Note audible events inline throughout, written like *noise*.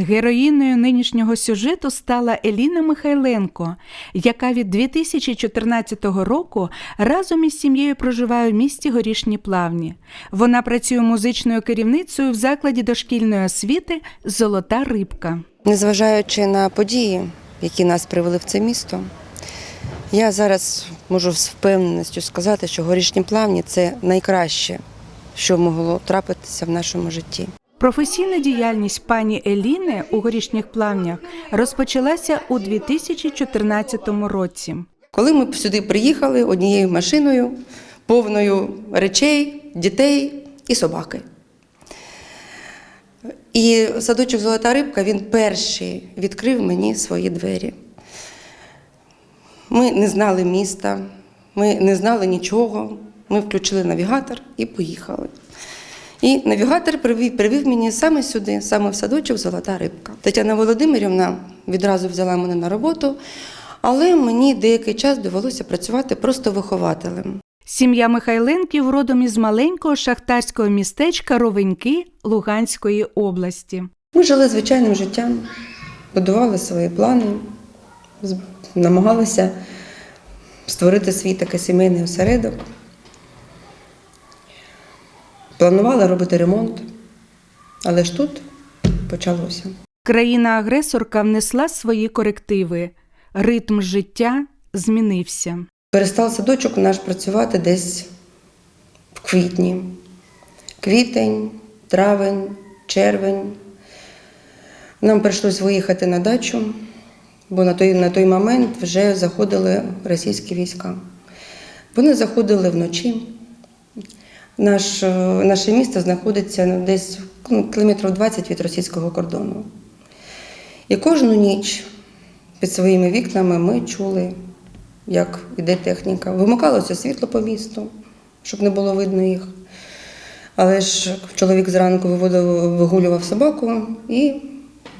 Героїною нинішнього сюжету стала Еліна Михайленко, яка від 2014 року разом із сім'єю проживає в місті Горішні Плавні. Вона працює музичною керівницею в закладі дошкільної освіти Золота рибка. Незважаючи на події, які нас привели в це місто, я зараз можу з впевненістю сказати, що горішні плавні це найкраще, що могло трапитися в нашому житті. Професійна діяльність пані Еліни у горішніх плавнях розпочалася у 2014 році. Коли ми сюди приїхали однією машиною, повною речей, дітей і собаки. І садочок Золота рибка він перший відкрив мені свої двері. Ми не знали міста, ми не знали нічого. Ми включили навігатор і поїхали. І навігатор привів, привів мені саме сюди, саме в садочок Золота рибка. Тетяна Володимирівна відразу взяла мене на роботу, але мені деякий час довелося працювати просто вихователем. Сім'я Михайленків родом із маленького шахтарського містечка Ровеньки Луганської області. Ми жили звичайним життям, будували свої плани, намагалися створити свій такий сімейний осередок. Планували робити ремонт, але ж тут почалося. Країна-агресорка внесла свої корективи. Ритм життя змінився. Перестав садочок наш працювати десь в квітні. Квітень, травень, червень. Нам прийшлось виїхати на дачу, бо на той, на той момент вже заходили російські війська. Вони заходили вночі. Наш, е, наше місто знаходиться ну, десь ну, кілометрів 20 від російського кордону. І кожну ніч під своїми вікнами ми чули, як іде техніка. Вимикалося світло по місту, щоб не було видно їх. Але ж чоловік зранку виводив, вигулював собаку і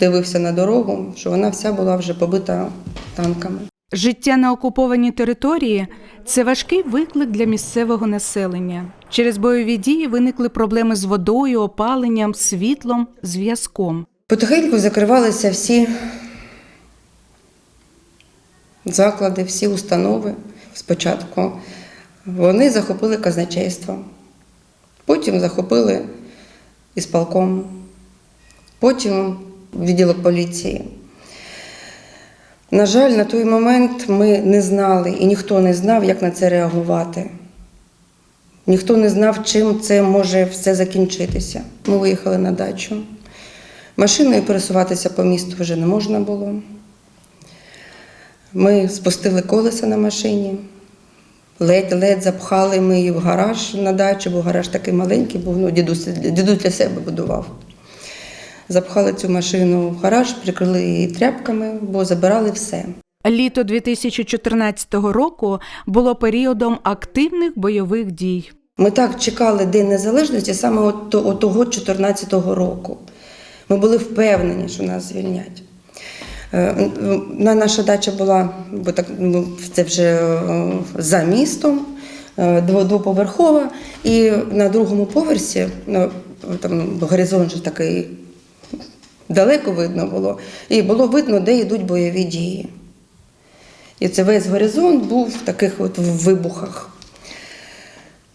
дивився на дорогу, що вона вся була вже побита танками. Життя на окупованій території це важкий виклик для місцевого населення. Через бойові дії виникли проблеми з водою, опаленням, світлом, зв'язком. Потихеньку закривалися всі заклади, всі установи спочатку. Вони захопили казначейство, потім захопили ісполком, потім відділок поліції. На жаль, на той момент ми не знали і ніхто не знав, як на це реагувати. Ніхто не знав, чим це може все закінчитися. Ми виїхали на дачу. Машиною пересуватися по місту вже не можна було. Ми спустили колеса на машині, ледь-ледь запхали ми її в гараж на дачу, бо гараж такий маленький був, ну, дідусь, дідусь для себе будував. Запхали цю машину в гараж, прикрили її тряпками, бо забирали все. Літо 2014 року було періодом активних бойових дій. Ми так чекали День Незалежності саме от, того 14-го року. Ми були впевнені, що нас звільнять. Е, Наша дача була, бо так, ну, це вже е, за містом, е, двоповерхова, і на другому поверсі, ну, там горизонт же такий далеко видно було, і було видно, де йдуть бойові дії. І це весь горизонт був в таких от вибухах.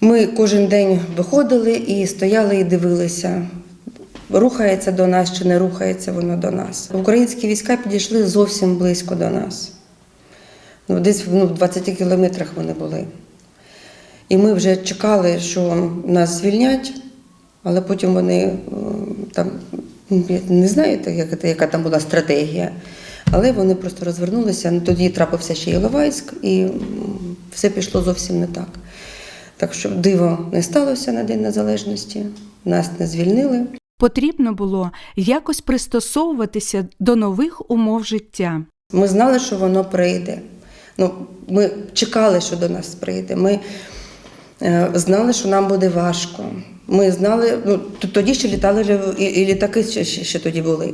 Ми кожен день виходили і стояли і дивилися, рухається до нас чи не рухається воно до нас. Українські війська підійшли зовсім близько до нас. Ну, десь ну, в 20 кілометрах вони були. І ми вже чекали, що нас звільнять, але потім вони е, там, я не знаю, як це- яка там була стратегія, але вони просто розвернулися. Ну, Тоді трапився ще Іловайськ, і все пішло зовсім не так. Так що диво не сталося на День Незалежності, нас не звільнили. Потрібно було якось пристосовуватися до нових умов життя. Ми знали, що воно прийде. Ну, ми чекали, що до нас прийде. Ми знали, що нам буде важко. Ми знали, ну тоді ще літали і, літаки ще, ще, тоді були.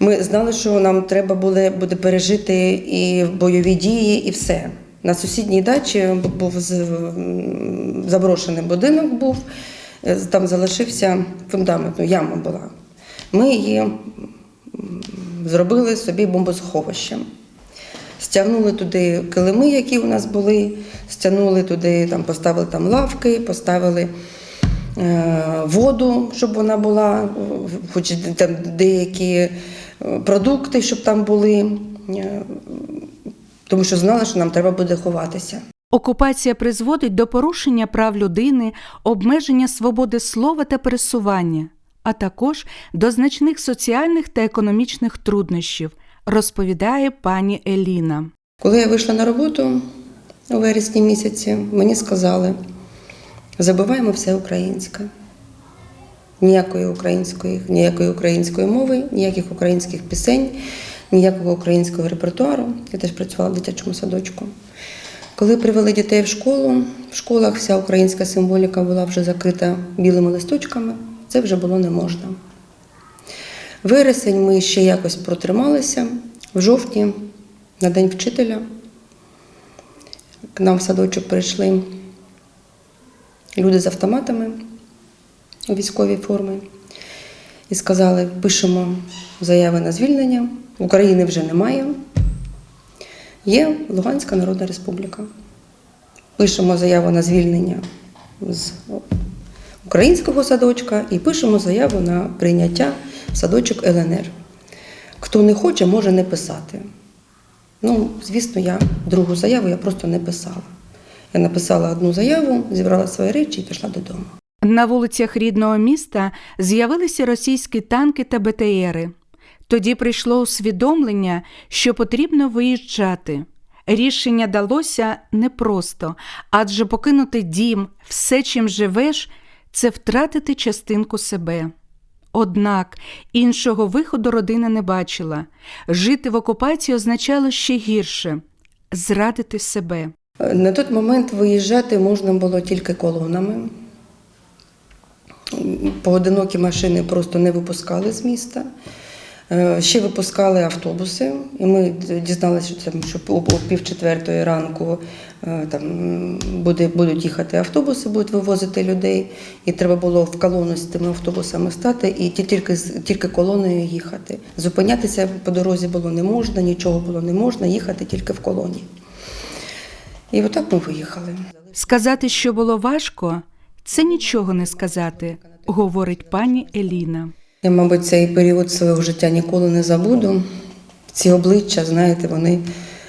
Ми знали, що нам треба буде, буде пережити і бойові дії, і все. На сусідній дачі був заброшений будинок, був, е, там залишився фундамент, ну, яма була. Ми її зробили собі бомбосховище. Стягнули туди килими, які у нас були, стягнули туди, там, поставили там лавки, поставили е, воду, щоб вона була, хоч там деякі е, продукти, щоб там були, е, тому що знали, що нам треба буде ховатися. Окупація призводить до порушення прав людини, обмеження свободи слова та пересування, а також до значних соціальних та економічних труднощів, розповідає пані Еліна. Коли я вийшла на роботу у вересні місяці, мені сказали, забуваємо все українське. Ніякої української, ніякої української мови, ніяких українських пісень, ніякого українського репертуару. Я теж працювала в дитячому садочку. Коли привели дітей в школу, в школах вся українська символіка була вже закрита білими листочками, це вже було не можна. Вересень ми ще якось протрималися. В жовтні, на День вчителя, к нам в садочок прийшли люди з автоматами у військовій формі і сказали: пишемо заяви на звільнення. України вже немає. Є Луганська Народна Республіка. Пишемо заяву на звільнення з українського садочка і пишемо заяву на прийняття в садочок ЛНР. Хто не хоче, може не писати. Ну, звісно, я другу заяву я просто не писала. Я написала одну заяву, зібрала свої речі і пішла додому. На вулицях рідного міста з'явилися російські танки та БТРи. Тоді прийшло усвідомлення, що потрібно виїжджати. Рішення далося непросто, адже покинути дім, все, чим живеш, це втратити частинку себе. Однак іншого виходу родина не бачила. Жити в окупації означало ще гірше зрадити себе. На той момент виїжджати можна було тільки колонами. Поодинокі машини просто не випускали з міста. Е, Ще випускали автобуси, і ми дізналися, що, о пів четвертої ранку е, там, буде, будуть їхати автобуси, будуть вивозити людей. І треба було в колону з тими автобусами стати і тільки, тільки колоною їхати. Зупинятися по дорозі було не можна, нічого було не можна, їхати тільки в колоні. І отак ми виїхали. Сказати, що було важко, це нічого не сказати, говорить пані Еліна. Я, мабуть, цей період свого життя ніколи не забуду. Ці обличчя, знаєте, вони,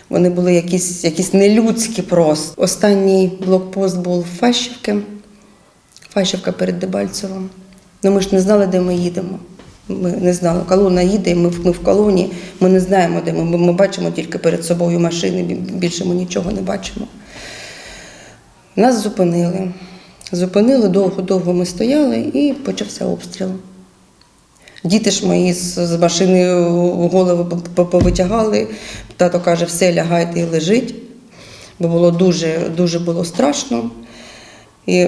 вони були якісь, якісь нелюдські просто. Останній блокпост був Фащівки, Фащівка перед Дебальцевом. Ну ми ж не знали, де ми їдемо. Ми не знали. Колона їде, ми, в- ми в колоні, ми не знаємо, де ми. Ми, ми бачимо тільки перед собою машини, більше ми нічого не бачимо. Нас зупинили. Зупинили, довго-довго ми стояли і почався обстріл. Діти ж мої з, машини голови по- по- повитягали. Тато каже, все, лягайте і лежить, бо було дуже, дуже було страшно. І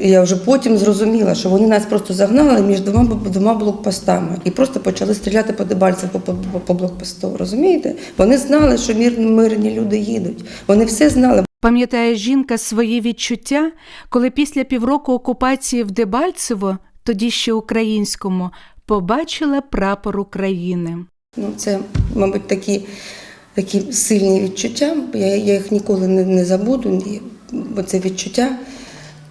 я вже потім зрозуміла, що вони нас просто загнали між двома, двома блокпостами і просто почали стріляти по Дебальцеву по, по, по, по блокпосту. Розумієте? Вони знали, що мирні, мирні люди їдуть. Вони все знали. Пам'ятає жінка свої відчуття, коли після півроку окупації в Дебальцево, тоді ще українському, побачила прапор України. Ну, це, мабуть, такі, такі сильні відчуття. Я, я їх ніколи не, не забуду. Бо це відчуття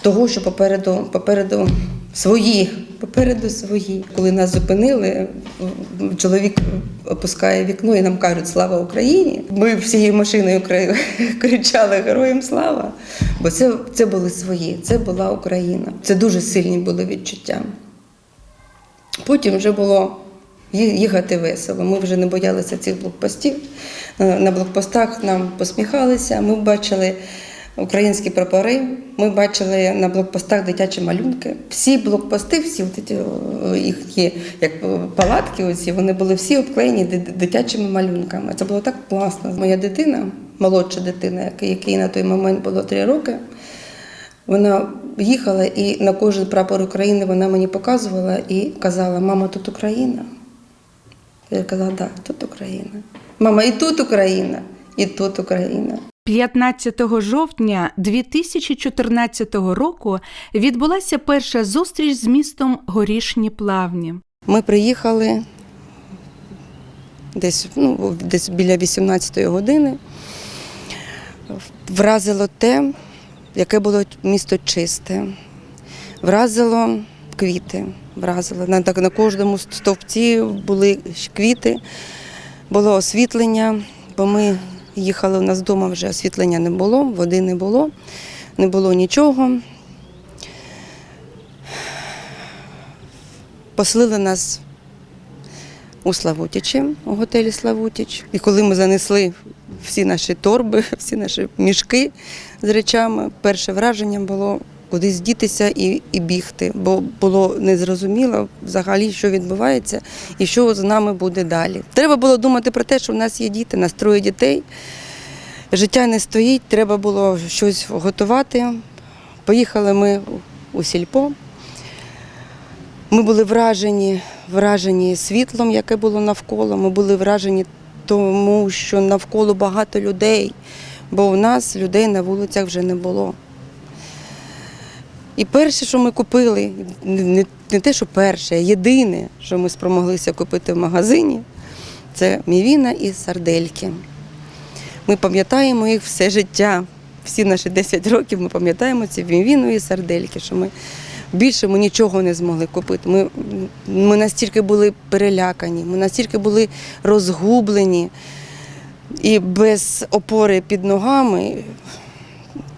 того, що попереду, попереду свої, попереду свої. Коли нас зупинили, чоловік опускає вікно і нам кажуть Слава Україні. Ми всією машиною кри- *laughs* кричали Героям слава! Бо це, це були свої, це була Україна. Це дуже сильні були відчуття. Потім вже було їхати весело. Ми вже не боялися цих блокпостів. Е, На блокпостах нам посміхалися. Ми бачили українські прапори. Ми бачили на блокпостах дитячі малюнки. Всі блокпости, всі їхні як палатки, оці, вони були всі обклеєні дитячими малюнками. Це було так класно. Моя дитина, молодша дитина, якій на той момент було три роки. Вона їхала і на кожен прапор України вона мені показувала і казала: Мама, тут Україна. Я казала, так, да, тут Україна. Мама, і тут Україна, і тут Україна. 15 жовтня 2014 року відбулася перша зустріч з містом Горішні Плавні. Ми приїхали десь, ну, десь біля 18-ї години. Вразило те, яке було місто чисте. Вразило квіти. Вразило. На, на кожному стовпці були квіти, було освітлення, бо ми їхали, у нас вдома вже освітлення не було, води не було, не було нічого. Поселили нас у Славутічі, у готелі Славутіч. І коли ми занесли всі наші торби, *laughs* всі наші мішки з речами, перше враження було кудись дітися і, і бігти, бо було незрозуміло взагалі, що відбувається і що з нами буде далі. Треба було думати про те, що в нас є діти, нас троє дітей. Життя не стоїть, треба було щось готувати. Поїхали ми у сільпо. Ми були вражені, вражені світлом, яке було навколо. Ми були вражені тому, що навколо багато людей, бо у нас людей на вулицях вже не було. І перше, що ми купили, не, не те, що перше, а єдине, що ми спромоглися купити в магазині, це мівіна і сардельки. Ми пам'ятаємо їх все життя. Всі наші 10 років ми пам'ятаємо ці мівіну і сардельки, що ми більше ми нічого не змогли купити. Ми, ми настільки були перелякані, ми настільки були розгублені і без опори під ногами,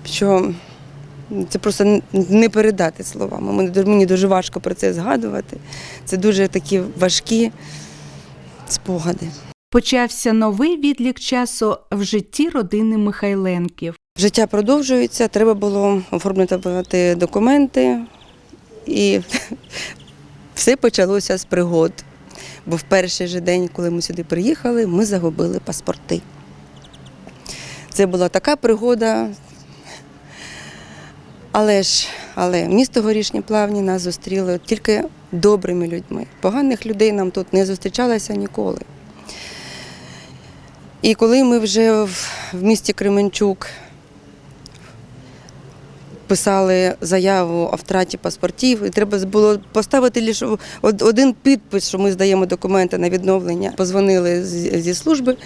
що це просто не передати словами. Мені- Мені дуже важко про це згадувати. Це дуже такі важкі спогади. Почався новий відлік часу в житті родини Михайленків. Життя продовжується, треба було оформлювати документи, і *laughs* все почалося з пригод. Бо в перший же день, коли ми сюди приїхали, ми загубили паспорти. Це була така пригода. Але ж, але місто Горішні Плавні нас зустріло тільки добрими людьми. Поганих людей нам тут не зустрічалося ніколи. І коли ми вже в, місті Кременчук писали заяву о втраті паспортів, і треба було поставити лише один підпис, що ми здаємо документи на відновлення. Позвонили зі служби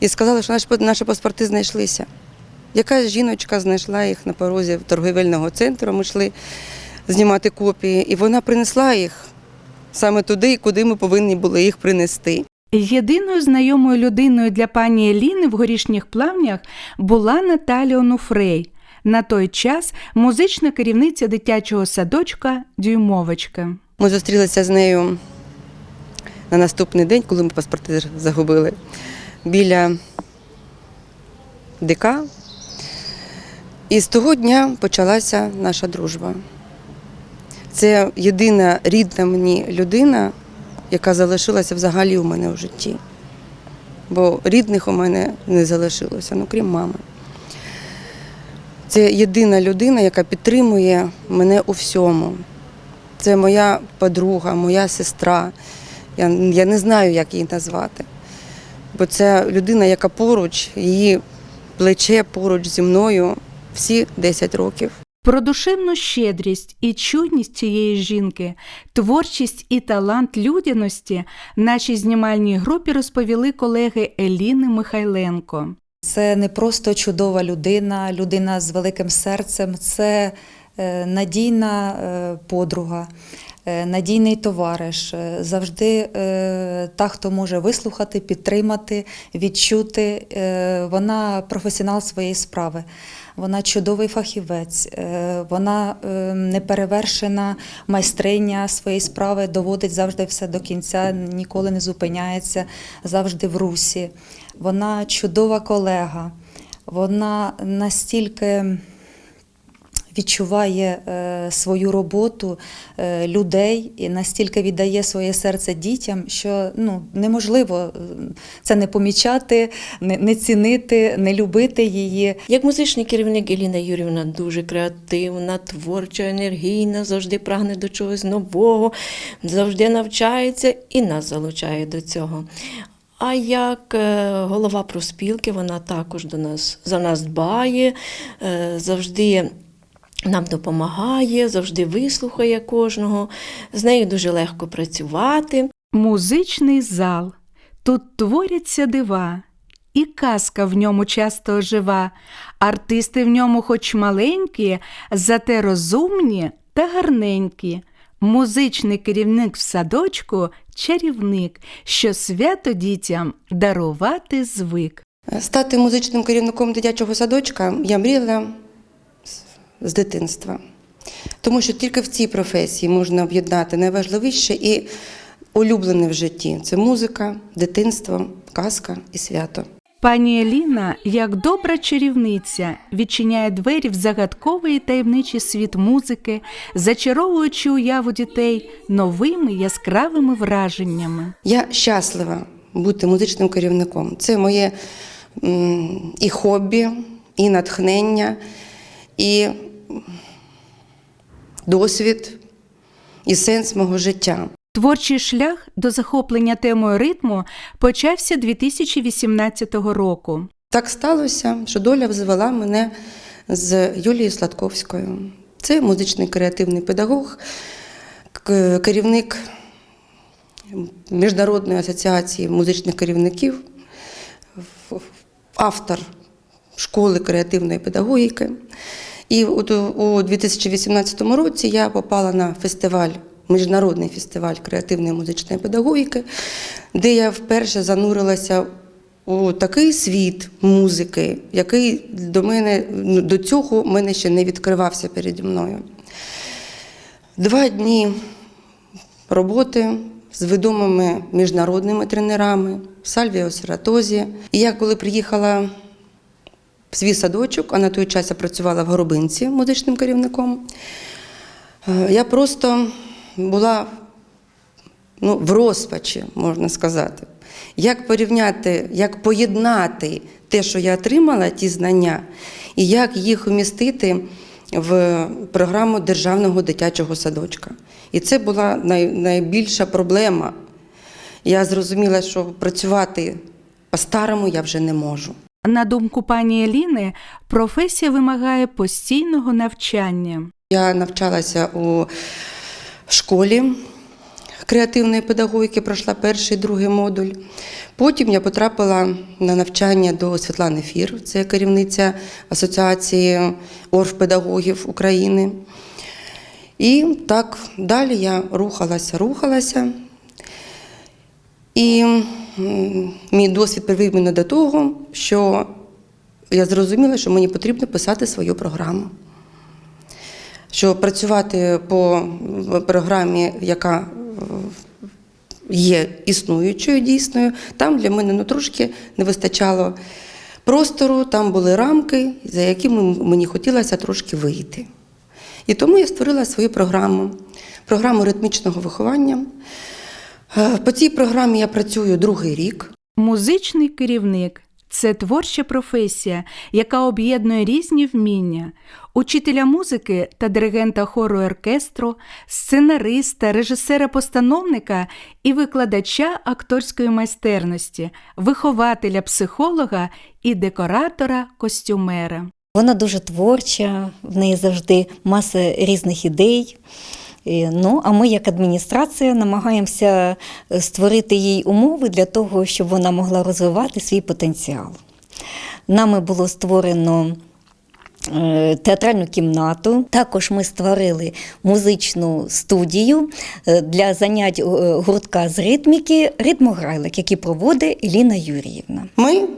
і сказали, що наші, паспорти знайшлися. Якась жіночка знайшла їх на порозі торговельного центру. Ми йшли знімати копії, і вона принесла їх саме туди, куди ми повинні були їх принести. Єдиною знайомою людиною для пані Еліни в горішніх плавнях була Наталя Онуфрей. На той час музична керівниця дитячого садочка Дюймовочка. Ми зустрілися з нею на наступний день, коли ми паспорти загубили, біля ДК. І з того дня почалася наша дружба. Це єдина рідна мені людина, яка залишилася взагалі у мене в житті. Бо рідних у мене не залишилося, ну крім мами. Це єдина людина, яка підтримує мене у всьому. Це моя подруга, моя сестра. Я, я не знаю, як її назвати. Бо це людина, яка поруч, її плече поруч зі мною всі 10 років. Про душевну щедрість і чуйність цієї жінки, творчість і талант людяності нашій знімальній групі розповіли колеги Еліни Михайленко. Це не просто чудова людина, людина з великим серцем, це е, надійна е, подруга, е, надійний товариш, завжди та, хто може вислухати, підтримати, відчути. Вона професіонал своєї справи. Вона чудовий фахівець, вона неперевершена майстриня своєї справи, доводить завжди все до кінця, ніколи не зупиняється, завжди в русі. Вона чудова колега, вона настільки відчуває е, свою роботу е, людей і настільки віддає своє серце дітям, що ну, неможливо е, це не помічати, не, не цінити, не любити її. Як музичний керівник Еліна Юрівна дуже креативна, творча, енергійна, завжди прагне до чогось нового, завжди навчається і нас залучає до цього. А як е, голова профспілки, вона також до нас за нас дбає, е, завжди нам допомагає, завжди вислухає кожного. З нею дуже легко працювати. Музичний зал. Тут творяться дива, і казка в ньому часто ожива. Артисти в ньому, хоч маленькі, зате розумні та гарненькі. Музичний керівник в садочку чарівник, що свято дітям дарувати звик. Стати музичним керівником дитячого садочка я мріяла з- дитинства. Тому що тільки в цій професії можна об'єднати найважливіше і улюблене в житті це музика, дитинство, казка і свято. Пані Еліна, як добра чарівниця, відчиняє двері в загадковий і таємничий світ музики, зачаровуючи уяву дітей новими яскравими враженнями. Я щаслива бути музичним керівником. Це моє і хобі, і натхнення, і досвід, і сенс мого життя. Творчий шлях до захоплення темою ритму почався 2018 року. Так сталося, що доля звела мене з Юлією Сладковською. Це музичний креативний педагог, керівник Міжнародної асоціації музичних керівників, автор школи креативної педагогіки. І у 2018 році я попала на фестиваль, міжнародний фестиваль креативної музичної педагогіки, де я вперше занурилася у такий світ музики, який до мене ну, до цього мене ще не відкривався переді мною. Два дні роботи з відомими міжнародними тренерами Сальвіо Сератозі. І я коли приїхала в свій садочок, а на той час я працювала в Горобинці музичним керівником, е, я просто була ну, в розпачі, можна сказати. Як порівняти, як поєднати те, що я отримала, ті знання, і як їх вмістити в програму державного дитячого садочка. І це була най, найбільша проблема. Я зрозуміла, що працювати по-старому я вже не можу. На думку пані Еліни, професія вимагає постійного навчання. Я навчалася у школі креативної педагогіки, пройшла перший другий модуль. Потім я потрапила на навчання до Світлани Фір, це керівниця Асоціації орфпедагогів України. І так далі я рухалася, рухалася. І мій досвід привів мене до того, що я зрозуміла, що мені потрібно писати свою програму що працювати по програмі, яка е, є існуючою дійсною, там для мене ну, трошки не вистачало простору, там були рамки, за якими мені хотілося трошки вийти. І тому я створила свою програму, програму ритмічного виховання. Е, По цій програмі я працюю другий рік. Музичний керівник це творча професія, яка об'єднує різні вміння. Учителя музики та диригента хору оркестру, сценариста, режисера-постановника і викладача акторської майстерності, вихователя, психолога і декоратора-костюмера. Вона дуже творча, в неї завжди маса різних ідей. Ну, а ми, як адміністрація, намагаємося е, створити їй умови для того, щоб вона могла розвивати свій потенціал. Нами було створено е, театральну кімнату. Також ми створили музичну студію е, для занять гуртка з ритміки ритмограйлик, які проводить Еліна Юріївна. Ми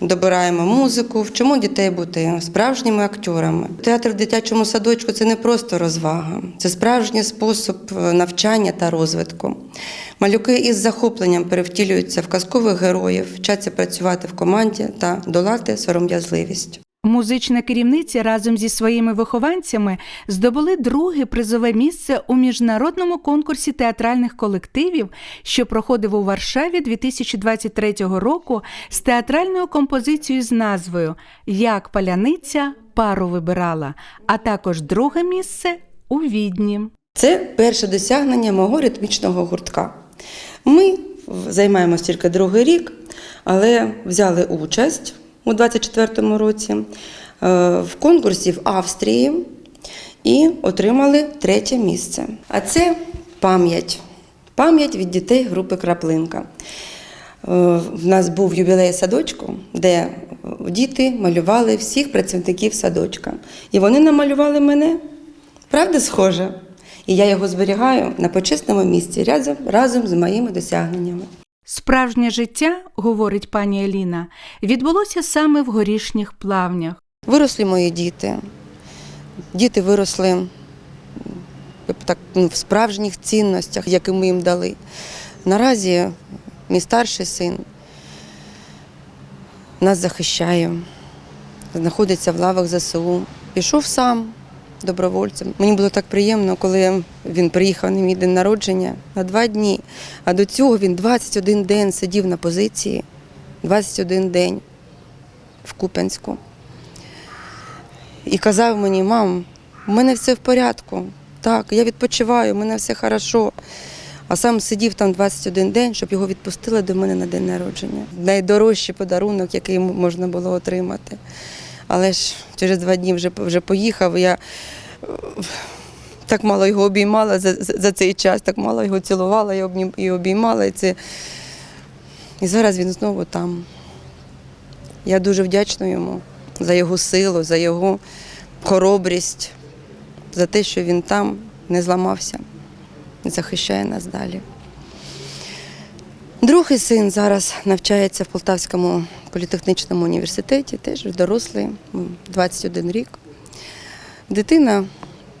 добираємо музику, вчимо дітей бути справжніми акторами. Театр в дитячому садочку це не просто розвага, це справжній спосіб е, навчання та розвитку. Малюки із захопленням перевтілюються в казкових героїв, вчаться працювати в команді та долати сором'язливість. Музична керівниця разом зі своїми вихованцями здобули друге призове місце у міжнародному конкурсі театральних колективів, що проходив у Варшаві 2023 року з театральною композицією з назвою Як паляниця пару вибирала, а також друге місце у Відні. Це перше досягнення мого ритмічного гуртка. Ми займаємося тільки другий рік, але взяли участь у 24-му році е, в конкурсі в Австрії і отримали третє місце. А це пам'ять. Пам'ять від дітей групи Краплинка. в нас був ювілей садочку, де діти малювали всіх працівників садочка. І вони намалювали мене. Правда, схоже? І я його зберігаю на почесному місці разом, разом з моїми досягненнями. Справжнє життя, говорить пані Еліна, відбулося саме в горішніх плавнях. Виросли мої діти. Діти виросли так, ну, в справжніх цінностях, які ми їм дали. Наразі мій старший син нас захищає, знаходиться в лавах ЗСУ. Пішов сам добровольцем. Мені було так приємно, коли він приїхав на мій день народження на два дні. А до цього він 21 день сидів на позиції, 21 день в Куп'янську. І казав мені, мам, у мене все в порядку. Так, я відпочиваю, у мене все хорошо. А сам сидів там 21 день, щоб його відпустили до мене на день народження. Найдорожчий подарунок, який можна було отримати. Але ж через два дні вже, вже поїхав. Я так мало його обіймала за, за цей час, так мало його цілувала і, обнім, і обіймала. І, це... і зараз він знову там. Я дуже вдячна йому за його силу, за його хоробрість, за те, що він там не зламався, захищає нас далі. Другий син зараз навчається в Полтавському політехнічному університеті, теж дорослий, 21 рік. Дитина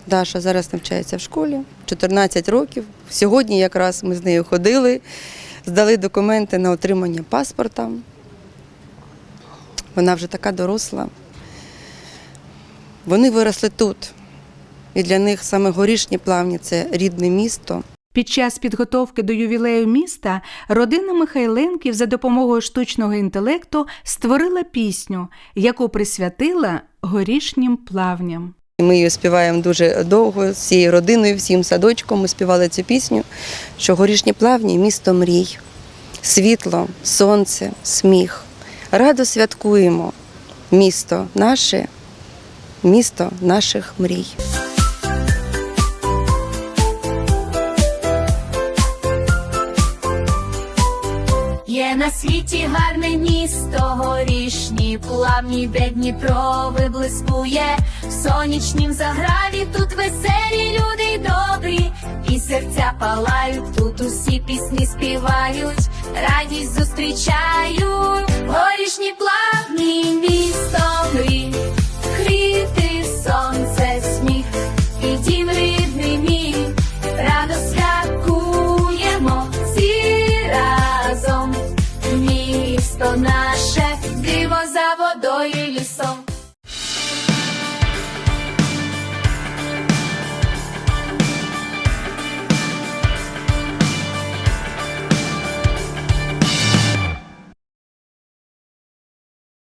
Даша зараз навчається в школі, 14 років. Сьогодні якраз ми з нею ходили, здали документи на отримання паспорта. Вона вже така доросла. Вони виросли тут. І для них саме горішні плавні це рідне місто. Під час підготовки до ювілею міста родина Михайленків за допомогою штучного інтелекту створила пісню, яку присвятила горішнім плавням. Ми її співаємо дуже довго з цією родиною, всім садочком. Ми співали цю пісню, що горішні плавні місто мрій, світло, сонце, сміх. Радо святкуємо місто наше, місто наших мрій. на світі гарне місто, горішні плавні, де Дніпро виблискує, в сонячнім заграві тут веселі люди добрі, і серця палають, тут усі пісні співають, радість зустрічають, горішні плавні місто, гріти сонце.